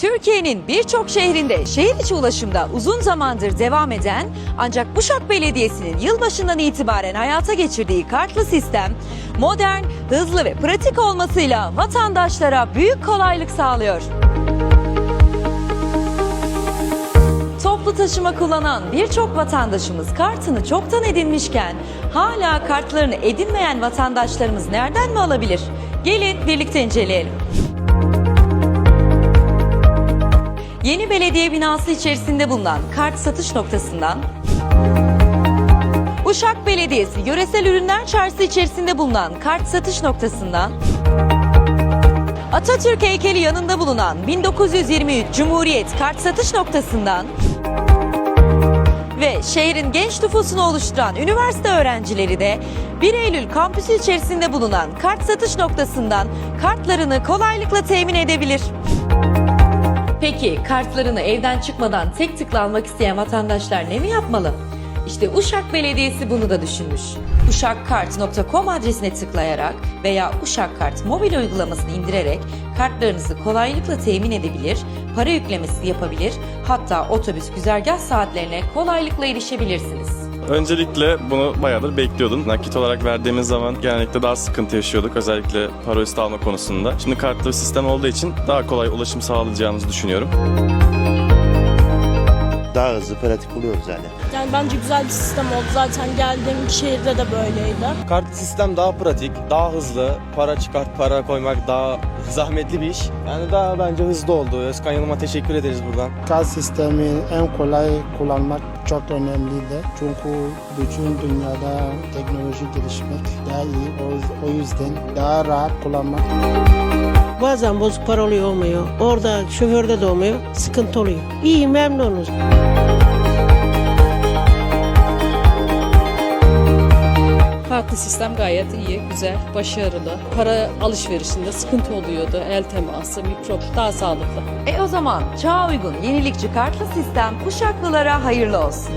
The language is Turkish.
Türkiye'nin birçok şehrinde şehir içi ulaşımda uzun zamandır devam eden ancak Uşak Belediyesi'nin yılbaşından itibaren hayata geçirdiği kartlı sistem modern, hızlı ve pratik olmasıyla vatandaşlara büyük kolaylık sağlıyor. Toplu taşıma kullanan birçok vatandaşımız kartını çoktan edinmişken hala kartlarını edinmeyen vatandaşlarımız nereden mi alabilir? Gelin birlikte inceleyelim. Yeni belediye binası içerisinde bulunan kart satış noktasından Uşak Belediyesi Yöresel Ürünler Çarşısı içerisinde bulunan kart satış noktasından Atatürk heykeli yanında bulunan 1923 Cumhuriyet kart satış noktasından ve şehrin genç nüfusunu oluşturan üniversite öğrencileri de 1 Eylül kampüsü içerisinde bulunan kart satış noktasından kartlarını kolaylıkla temin edebilir. Peki kartlarını evden çıkmadan tek tıkla almak isteyen vatandaşlar ne mi yapmalı? İşte Uşak Belediyesi bunu da düşünmüş. Uşakkart.com adresine tıklayarak veya Uşak Kart mobil uygulamasını indirerek kartlarınızı kolaylıkla temin edebilir, para yüklemesi yapabilir, hatta otobüs güzergah saatlerine kolaylıkla erişebilirsiniz. Öncelikle bunu bayağıdır bekliyordum. Nakit olarak verdiğimiz zaman genellikle daha sıkıntı yaşıyorduk. Özellikle para üstü alma konusunda. Şimdi kartlı sistem olduğu için daha kolay ulaşım sağlayacağımızı düşünüyorum. Daha hızlı pratik buluyoruz yani. Yani bence güzel bir sistem oldu. Zaten geldiğim şehirde de böyleydi. Kartlı sistem daha pratik, daha hızlı. Para çıkart, para koymak daha zahmetli bir iş. Yani daha bence hızlı oldu. Özkan Yılmaz'a teşekkür ederiz buradan. Kart sistemi en kolay kullanmak çok önemliydi. Çünkü bütün dünyada teknoloji gelişmek daha iyi. O, o yüzden daha rahat kullanmak Bazen bozuk para oluyor olmuyor. Orada şoförde de olmuyor. Sıkıntı oluyor. İyi memnunuz. Farklı sistem gayet iyi, güzel, başarılı. Para alışverişinde sıkıntı oluyordu. El teması, mikrop daha sağlıklı. E o zaman çağa uygun yenilikçi kartlı sistem Uşaklılara hayırlı olsun.